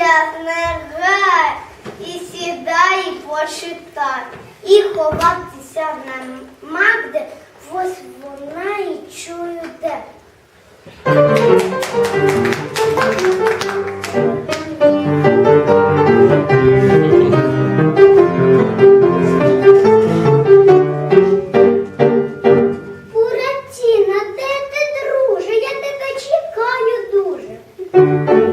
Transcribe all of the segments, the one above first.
не гай, і сідай, і почитай. І ховатися на Магде, ось вона і чую де. Буратіна, де ти, друже? Я тебе чекаю дуже.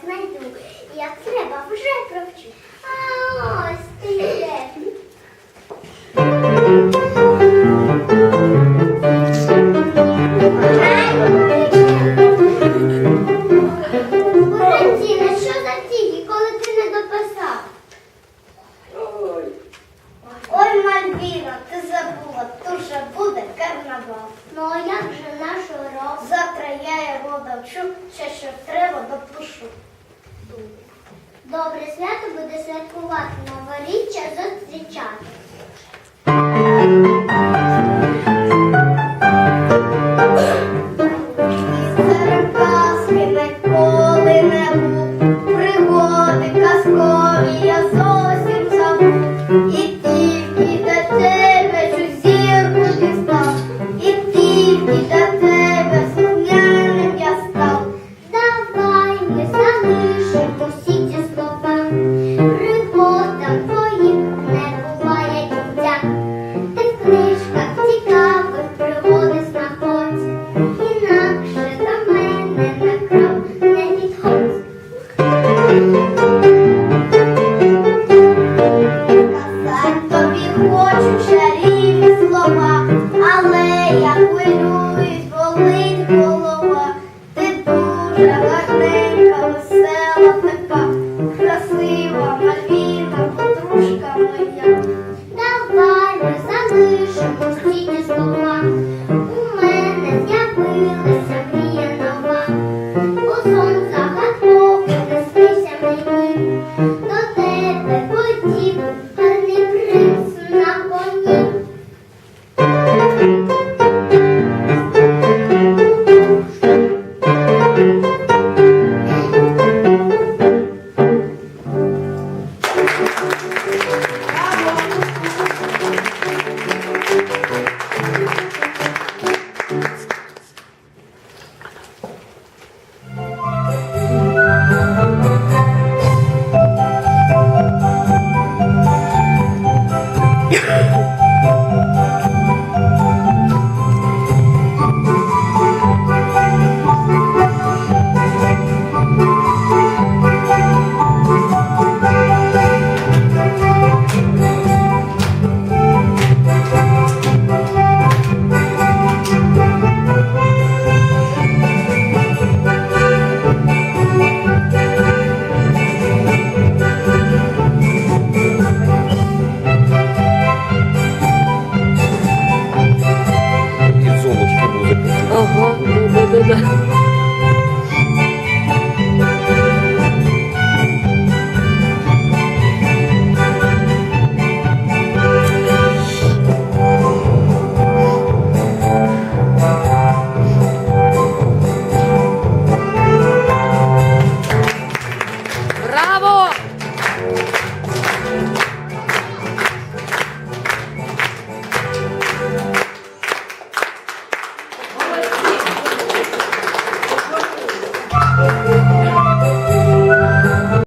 Тебе знайду. Як треба, вже провчу. А ось ти де. Буратіна, що за тігі, коли ти не дописав? Ой, Мальвіна, ти забула, тут же буде карнавал. Ну, а як же наш урок? Завтра я його довчу, ще що треба, допишу. Добре свято буде святкувати, новоріччя зустрічати. Хочу чарівні слова, але я хвилююсь, болить голова. Ти дуже гарненька, весела така, красива, мальвіна, подружка моя. Давай ми залишимо всі слова,